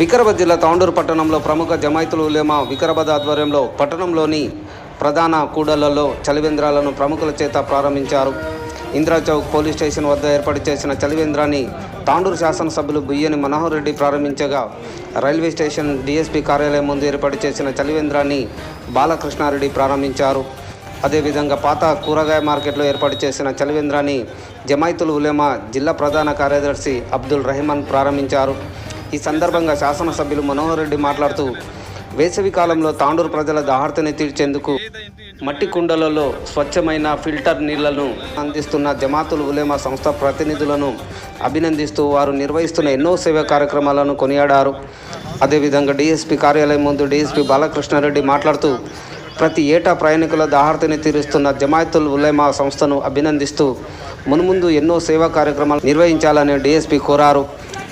వికారాబాద్ జిల్లా తాండూరు పట్టణంలో ప్రముఖ జమాయితులు ఉలేమా వికారాబాద్ ఆధ్వర్యంలో పట్టణంలోని ప్రధాన కూడళ్ళలో చలివేంద్రాలను ప్రముఖుల చేత ప్రారంభించారు. ఇందిరా చౌక్ పోలీస్ స్టేషన్ వద్ద ఏర్పాటు చేసిన చలివేంద్రాన్ని తాండూరు శాసనసభ్యులు బుయ్యని మనోహర్ రెడ్డి ప్రారంభించగా రైల్వే స్టేషన్ డీఎస్పీ కార్యాలయం ముందు ఏర్పాటు చేసిన చలివేంద్రాన్ని బాలకృష్ణారెడ్డి ప్రారంభించారు. అదేవిధంగా పాత కూరగాయ మార్కెట్లో ఏర్పాటు చేసిన చలివేంద్రాన్ని జమాయితుల్ ఉలేమా జిల్లా ప్రధాన కార్యదర్శి అబ్దుల్ రహమాన్ ప్రారంభించారు. ఈ సందర్భంగా శాసనసభ్యులు మనోహర్ రెడ్డి మాట్లాడుతూ వేసవి కాలంలో తాండూరు ప్రజల దాహార్తిని తీర్చేందుకు మట్టి కుండలలో స్వచ్ఛమైన ఫిల్టర్ నీళ్ళను అందిస్తున్న జమాతుల్ ఉలేమా సంస్థ ప్రతినిధులను అభినందిస్తూ వారు నిర్వహిస్తున్న ఎన్నో సేవా కార్యక్రమాలను కొనియాడారు. అదేవిధంగా డీఎస్పీ కార్యాలయం ముందు డీఎస్పీ బాలకృష్ణారెడ్డి మాట్లాడుతూ ప్రతి ఏటా ప్రయాణికుల దాహార్తిని తీరుస్తున్న జమాయతుల్ ఉలేమా సంస్థను అభినందిస్తూ మున్ముందు ఎన్నో సేవా కార్యక్రమాలు నిర్వహించాలని డీఎస్పీ కోరారు.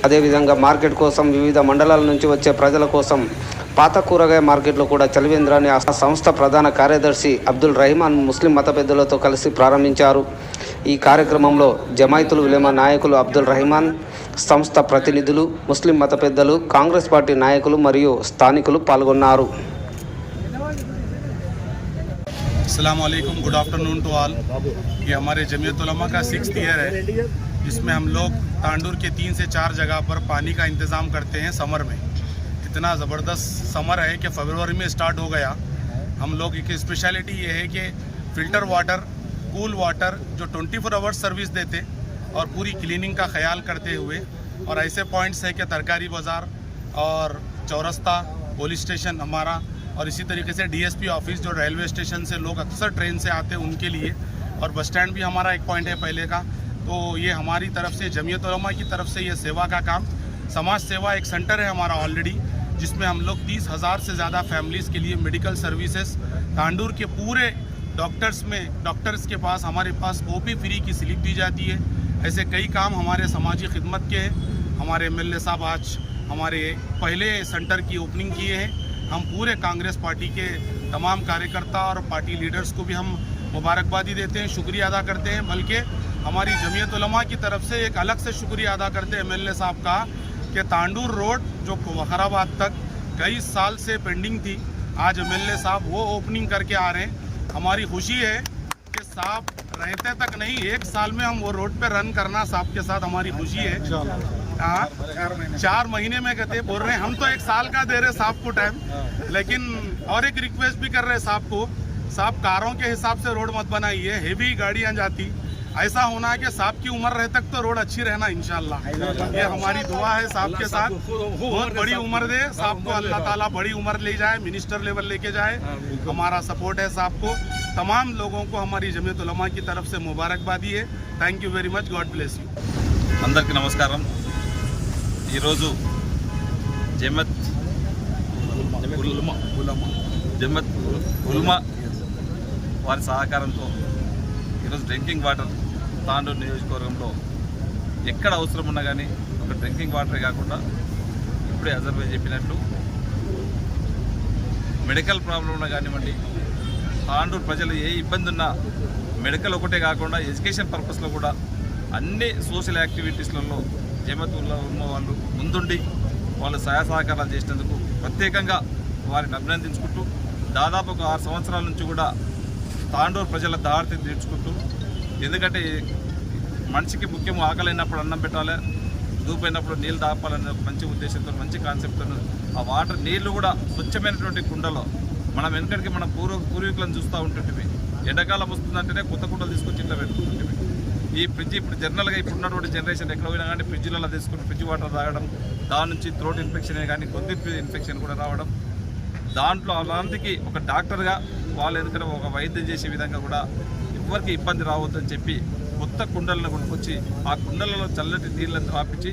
అదేవిధంగా మార్కెట్ కోసం వివిధ మండలాల నుంచి వచ్చే ప్రజల కోసం పాత కూరగాయ మార్కెట్లో కూడా చలివేంద్రాన్ని ఆ సంస్థ ప్రధాన కార్యదర్శి అబ్దుల్ రహమాన్ ముస్లిం మత పెద్దలతో కలిసి ప్రారంభించారు ఈ కార్యక్రమంలో జమాయితుల్ ఉలేమా నాయకులు అబ్దుల్ రహమాన్ సంస్థ ప్రతినిధులు ముస్లిం మత పెద్దలు కాంగ్రెస్ పార్టీ నాయకులు మరియు స్థానికులు పాల్గొన్నారు अस्सलाम वालेकुम गुड आफ्टरनून टू ऑल ये हमारे जमीयत उलमा का सिक्स ईयर है जिसमें हम लोग तांडूर के तीन से चार जगह पर पानी का इंतज़ाम करते हैं समर में। इतना ज़बरदस्त समर है कि फरवरी में स्टार्ट हो गया। हम लोग की स्पेशलिटी ये है कि फ़िल्टर वाटर कूल वाटर जो 24 फोर आवर्स सर्विस देते और पूरी क्लीनिंग का ख्याल करते हुए और ऐसे पॉइंट्स है कि तरकारी बाज़ार और चौरस्ता पुलिस स्टेशन हमारा और इसी तरीके से डीएसपी ऑफ़िस जो रेलवे स्टेशन से लोग अक्सर ट्रेन से आते उनके लिए और बस स्टैंड भी हमारा एक पॉइंट है पहले का। तो ये हमारी तरफ़ से, जमीयत की तरफ़ से ये सेवा का काम, समाज सेवा एक सेंटर है हमारा ऑलरेडी जिसमें हम लोग तीस हज़ार से ज़्यादा फैमिलीज़ के लिए मेडिकल सर्विसेज़ तांडूर के पूरे डॉक्टर्स में डॉक्टर्स के पास, हमारे पास ओपी फ्री की स्लिप दी जाती है। ऐसे कई काम हमारे समाजी खिदमत के हैं। हमारे एमएलए साहब आज हमारे पहले सेंटर की ओपनिंग किए हैं। हम पूरे कांग्रेस पार्टी के तमाम कार्यकर्ता और पार्टी लीडर्स को भी हम मुबारकबादी देते हैं, शुक्रिया अदा करते हैं। बल्कि हमारी जमीयत उलमा की तरफ़ से एक अलग से शुक्रिया अदा करते हैं एमएलए साहब का कि तांडूर रोड जो वखराबाद तक कई साल से पेंडिंग थी आज एमएलए साहब वो ओपनिंग करके आ रहे हैं। हमारी खुशी है कि साहब रहते तक नहीं एक साल में हम वो रोड पे रन करना साहब के साथ हमारी खुशी है। हाँ चार महीने। में कहते बोल रहे हैं हम तो एक साल का दे रहे साहब को टाइम लेकिन और एक रिक्वेस्ट भी कर रहे साहब को। साहब कारों के हिसाब से रोड मत बनाइए हेवी गाड़ियाँ जाती ऐसा होना है कि साहब की उम्र रहे तक तो रोड अच्छी रहना इंशाल्लाह ये हमारी दुआ है साहब के साथ बहुत बड़ी उम्र दे साहब को अल्लाह ताला बड़ी उम्र ले जाए मिनिस्टर लेवल लेके जाए हमारा सपोर्ट है साहब को तमाम लोगों को हमारी जमीयत उलमा की तरफ से मुबारकबादी है thank you very much God bless you అందరికీ నమస్కారం ఈరోజు జమత్ జమత్ ఉల్మా వారి సహకారంతో ఈరోజు డ్రింకింగ్ వాటర్ తాండూరు నియోజకవర్గంలో ఎక్కడ అవసరం ఉన్నా కానీ ఒక డ్రింకింగ్ వాటరే కాకుండా ఇప్పుడే అజర్వే చెప్పినట్లు మెడికల్ ప్రాబ్లం ఉన్నా కానివ్వండి తాండూరు ప్రజలు ఏ ఇబ్బంది ఉన్నా మెడికల్ ఒకటే కాకుండా ఎడ్యుకేషన్ పర్పస్లో కూడా అన్ని సోషల్ యాక్టివిటీస్లలో జమతుల్లో ఉన్న వాళ్ళు ముందుండి వాళ్ళు సహాయ సహకారాలు చేసినందుకు ప్రత్యేకంగా వారిని అభినందించుకుంటూ దాదాపు ఒక ఆరు సంవత్సరాల నుంచి కూడా తాండూరు ప్రజల దారిని తీర్చుకుంటూ ఎందుకంటే మనిషికి ముఖ్యం ఆకలైనప్పుడు అన్నం పెట్టాలి దూపైనప్పుడు నీళ్ళు దాపాలనే ఒక మంచి ఉద్దేశంతో మంచి కాన్సెప్ట్తో ఆ వాటర్ నీళ్ళు కూడా స్వచ్ఛమైనటువంటి కుండలో మనం వెనకడికి మన పూర్వ పూర్వీకులను చూస్తూ ఉంటుంటివి. ఎండాకాలం వస్తుందంటేనే కొత్త కుండలు తీసుకొచ్చి ఇట్లా పెట్టుకుంటుంటివి. ఈ ఫ్రిడ్జ్ ఇప్పుడు జనరల్గా ఇప్పుడు ఉన్నటువంటి జనరేషన్ ఎక్కడ పోయినా కానీ ఫ్రిడ్జ్లలో తీసుకుని ఫ్రిడ్జ్ వాటర్ తాగడం దాని నుంచి థ్రోట్ ఇన్ఫెక్షన్ కానీ గొంతు ఇన్ఫెక్షన్ కూడా రావడం. దాంట్లో అలాంటికి ఒక డాక్టర్గా వాళ్ళు ఎందుకంటే ఒక వైద్యం చేసే విధంగా కూడా ఎవరికి ఇబ్బంది రావద్దని చెప్పి కొత్త కుండలను కొనుక్కొచ్చి ఆ కుండలలో చల్లటి నీళ్ళను రాపించి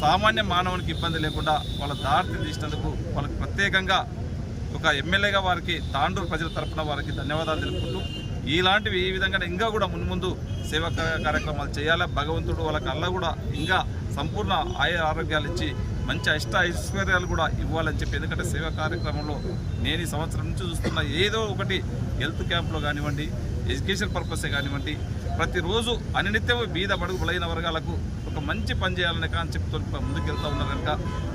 సామాన్య మానవునికి ఇబ్బంది లేకుండా వాళ్ళ దారిని తీసినందుకు వాళ్ళకి ప్రత్యేకంగా ఒక ఎమ్మెల్యేగా వారికి తాండూరు ప్రజల తరపున వారికి ధన్యవాదాలు తెలుపుకుంటూ ఇలాంటివి ఈ విధంగా ఇంకా కూడా ముందు ముందు సేవా కార్య- కార్యక్రమాలు చేయాలి? భగవంతుడు వాళ్ళకి అల్లా కూడా ఇంకా సంపూర్ణ ఆయ ఆరోగ్యాలు ఇచ్చి మంచి అష్ట ఐశ్వర్యాలు కూడా ఇవ్వాలని చెప్పి ఎందుకంటే సేవా కార్యక్రమంలో నేను ఈ సంవత్సరం నుంచి చూస్తున్న ఏదో ఒకటి హెల్త్ క్యాంప్లో కానివ్వండి ఎడ్యుకేషన్ పర్పసే కానివ్వండి ప్రతిరోజు అనినిత్యం బీద బడుగు బలైన వర్గాలకు ఒక మంచి పని చేయాలనే కాన్సెప్ట్తో ముందుకెళ్తా ఉన్నారు కనుక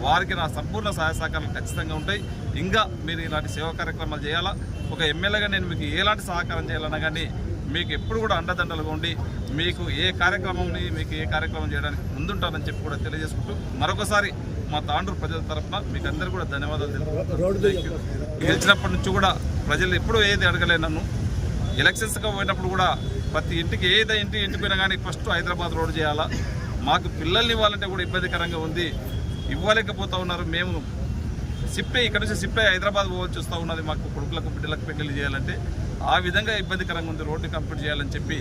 వారికి నా సంపూర్ణ సహాయ సహకారాలు ఖచ్చితంగా ఉంటాయి. ఇంకా మీరు ఇలాంటి సేవా కార్యక్రమాలు చేయాలా? ఒక ఎమ్మెల్యేగా నేను మీకు ఎలాంటి సహకారం చేయాలన్నా కానీ మీకు ఎప్పుడు కూడా అండదండలుగా ఉండి మీకు ఏ కార్యక్రమంని మీకు ఏ కార్యక్రమం చేయడానికి ముందుంటానని చెప్పి కూడా తెలియజేసుకుంటూ మరొకసారి మా తాండూరు ప్రజల తరఫున మీకు అందరికీ కూడా ధన్యవాదాలు తెలుపుతున్నాను గెలిచినప్పటి నుంచి కూడా ప్రజలు ఎప్పుడూ ఏది అడగలే నన్ను. ఎలక్షన్స్గా పోయినప్పుడు కూడా ప్రతి ఇంటికి ఏదో ఇంటి ఇంటికి పోయినా కానీ ఫస్ట్ హైదరాబాద్ రోడ్ చేయాలా? మాకు పిల్లల్ని ఇవ్వాలంటే కూడా ఇబ్బందికరంగా ఉంది. ఇవ్వలేకపోతా ఉన్నారు. మేము సిప్పే ఇక్కడ నుంచి సిప్పే హైదరాబాద్ పోవాల్సి వస్తూ ఉన్నది మాకు కొడుకులకు బిడ్డలకు పెళ్ళి చేయాలంటే. ఆ విధంగా ఇబ్బందికరంగా ఉంది. రోడ్డు కంప్లీట్ చేయాలని చెప్పి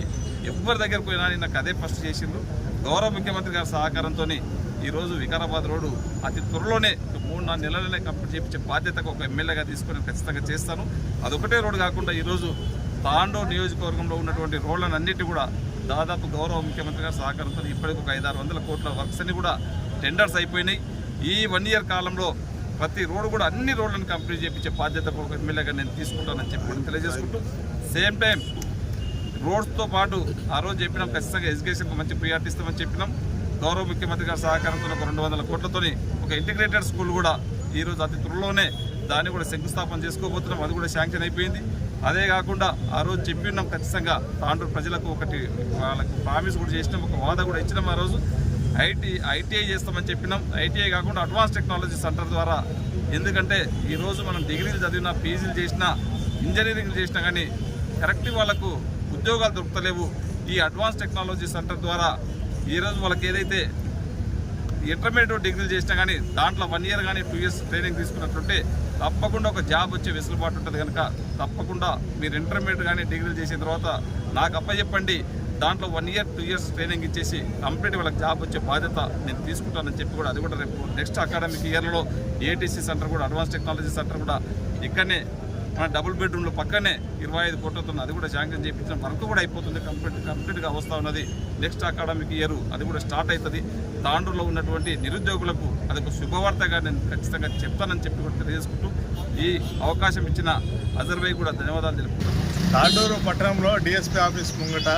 ఎవరి దగ్గరకు పోయినా అని నాకు అదే ఫస్ట్ చేసిండ్రు. గౌరవ ముఖ్యమంత్రి గారి సహకారంతో ఈరోజు వికారాబాద్ రోడ్డు అతి త్వరలోనే ఒక మూడు నాలుగు నెలలనే కంప్లీట్ చేయించే బాధ్యతకు ఒక ఎమ్మెల్యేగా తీసుకొని ఖచ్చితంగా చేస్తాను. అదొకటే రోడ్డు కాకుండా ఈరోజు తాండో నియోజకవర్గంలో ఉన్నటువంటి రోడ్లన్నిటి కూడా దాదాపు గౌరవ ముఖ్యమంత్రి గారి సహకారంతో ఇప్పటికి ఒక ఐదారు వందల కోట్ల వర్క్స్ అన్ని కూడా టెండర్స్ అయిపోయినాయి. ఈ వన్ ఇయర్ కాలంలో ప్రతి రోడ్డు కూడా అన్ని రోడ్లను కంప్లీట్ చేయించే బాధ్యత ఒక ఎమ్మెల్యేగా నేను తీసుకుంటానని చెప్పి తెలియజేసుకుంటూ సేమ్ టైం రోడ్స్తో పాటు ఆ రోజు చెప్పినాం ఖచ్చితంగా ఎడ్యుకేషన్కి మంచి ప్రియారిటీ ఇస్తామని చెప్పినాం. గౌరవ ముఖ్యమంత్రి గారి సహకారంతో ఒక రెండు వందల కోట్లతోని ఒక ఇంటిగ్రేటెడ్ స్కూల్ కూడా ఈరోజు అతి త్వరలోనే దాన్ని కూడా శంకుస్థాపన చేసుకోబోతున్నాం. అది కూడా శాంక్షన్ అయిపోయింది. అదే కాకుండా ఆ రోజు చెప్పి ఉన్నాం ఖచ్చితంగా తాండూరు ప్రజలకు ఒకటి వాళ్ళకి ప్రామిస్ కూడా చేసినాం ఒక వాద కూడా ఇచ్చినాం ఆ రోజు. ఐటీ ఐటీఐ చేస్తామని చెప్పినాం. ఐటీఐ కాకుండా అడ్వాన్స్ టెక్నాలజీ సెంటర్ ద్వారా. ఎందుకంటే ఈరోజు మనం డిగ్రీలు చదివినా పీజీలు చేసినా ఇంజనీరింగ్ చేసినా కానీ కరెక్ట్ వాళ్ళకు ఉద్యోగాలు దొరుకుతలేవు. ఈ అడ్వాన్స్ టెక్నాలజీ సెంటర్ ద్వారా ఈరోజు వాళ్ళకి ఏదైతే ఇంటర్మీడియట్ డిగ్రీలు చేసినా కానీ దాంట్లో వన్ ఇయర్ కానీ టూ ఇయర్స్ ట్రైనింగ్ తీసుకున్నట్టుంటే తప్పకుండా ఒక జాబ్ వచ్చే వెసులుబాటు ఉంటుంది కనుక తప్పకుండా మీరు ఇంటర్మీడియట్ కానీ డిగ్రీలు చేసిన తర్వాత నాకు అప్పచెప్పండి దాంట్లో one year two years training ఇచ్చేసి కంప్లీట్ వాళ్ళకి జాబ్ వచ్చే బాధ్యత నేను తీసుకుంటానని చెప్పి కూడా అది కూడా రేపు నెక్స్ట్ అకాడమిక్ ఇయర్లో ఏటీసీ సెంటర్ కూడా అడ్వాన్స్ టెక్నాలజీ సెంటర్ కూడా ఇక్కడనే మన డబుల్ బెడ్రూమ్లో పక్కనే ఇరవై ఐదు కోట్లతో అది కూడా శాంక్షన్ చేయించిన వర్క్ కూడా అయిపోతుంది. కంప్లీట్ కంప్లీట్గా వస్తూ ఉన్నది. నెక్స్ట్ అకాడమిక్ ఇయర్ అది కూడా స్టార్ట్ అవుతుంది. తాండూరులో ఉన్నటువంటి నిరుద్యోగులకు అదొక శుభవార్తగా నేను ఖచ్చితంగా చెప్తానని చెప్పి కూడా తెలియజేసుకుంటూ ఈ అవకాశం ఇచ్చిన అజర్వై కూడా ధన్యవాదాలు తెలుపుతున్నాను తాండూరు పట్టణంలో డిఎస్పీ ఆఫీస్ ముంగట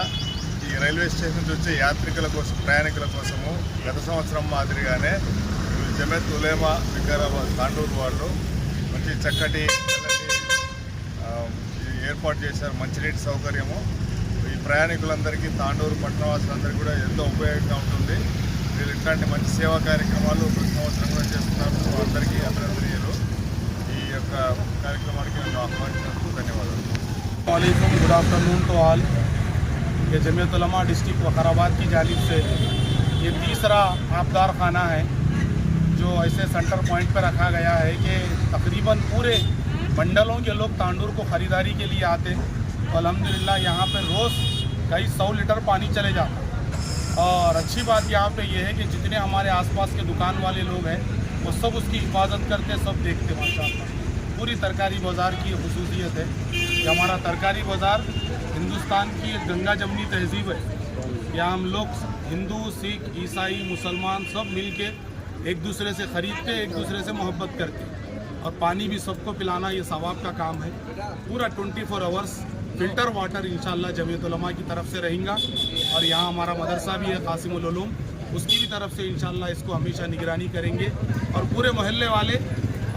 ఈ రైల్వే స్టేషన్ వచ్చే యాత్రికుల కోసం ప్రయాణికుల కోసము గత సంవత్సరం మాదిరిగానే జమేత్ ఉలేమా వికారాబాద్ తాండూరు వాళ్ళు మంచి చక్కటి ఏర్పాటు చేశారు మంచినీటి సౌకర్యము ఈ ప్రయాణికులందరికీ తాండూరు పట్టణవాసులందరికీ కూడా ఎంతో ఉపయోగంగా ఉంటుంది వీళ్ళు ఇట్లాంటి మంచి సేవా కార్యక్రమాలు ప్రతి సంవత్సరం కూడా చేస్తున్నారు అందరికీ అభినందనీయులు ఈ యొక్క కార్యక్రమానికి నన్ను ఆహ్వానించినందుకు ధన్యవాదాలు वालेकुम गुड आफ्टरनून टू ऑल ये जमीयत उलमा डिस्ट्रिक्ट वकाराबाद की जानिब से ये तीसरा आपदार खाना है जो ऐसे सेंटर पॉइंट पर रखा गया है कि तकरीबन पूरे मंडलों के लोग तांडूर को ख़रीदारी के लिए आते तो अलहमदिल्ला यहाँ पर रोज़ कई सौ लीटर पानी चले जाता और अच्छी बात यहाँ पे ये है कि जितने हमारे आसपास के दुकान वाले लोग हैं, वो सब उसकी हिफाजत करते, सब देखते माशाल्लाह। पूरी तरकारी बाज़ार की खसूसियत है कि हमारा तरकारी बाज़ार हिंदुस्तान की एक गंगा जमनी तहजीब है। यहाँ हम लोग हिंदू, सिख, ईसाई, मुसलमान सब मिल के एक दूसरे से ख़रीदते, एक दूसरे से मोहब्बत करते और पानी भी सबको पिलाना ये सवाब का काम है। पूरा 24 फोर आवर्स फ़िल्टर वाटर इंशाल्लाह जमीयत उलमा की तरफ़ से रहेगा। और यहाँ हमारा मदरसा भी है कासिमुल उलूम। उसकी भी तरफ़ से इंशाल्लाह इसको हमेशा निगरानी करेंगे। और पूरे मोहल्ले वाले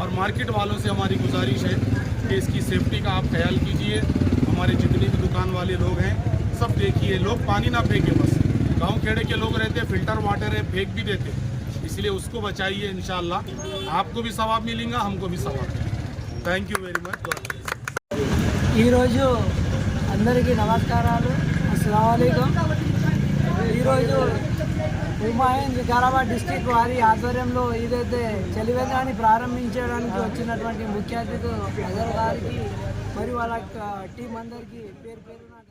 और मार्केट वालों से हमारी गुजारिश है कि इसकी सेफ्टी का आप ख्याल कीजिए। हमारे जितने भी दुकान वाले लोग हैं, सब देखिए। लोग पानी ना फेंके बस। गाँव खेड़े के लोग रहते हैं फ़िल्टर वाटर है, फेंक भी देते इसलिए उसको बचाइए इंशाल्लाह आपको भी सवाब मिलेगा हमको भी सवाब मिलेगा thank you very much God bless ఈరోజు అందరికీ నమస్కారాలు అస్సలం ఈరోజు హుమాయూన్ వికారాబాద్ డిస్టిక్ వారి ఆధ్వర్యంలో ఏదైతే చలివేంద్రాన్ని ప్రారంభించడానికి వచ్చినటువంటి ముఖ్య అతిథులు అజర్ గారికి మరియు వాళ్ళ టీం అందరికీ పేరు పేరున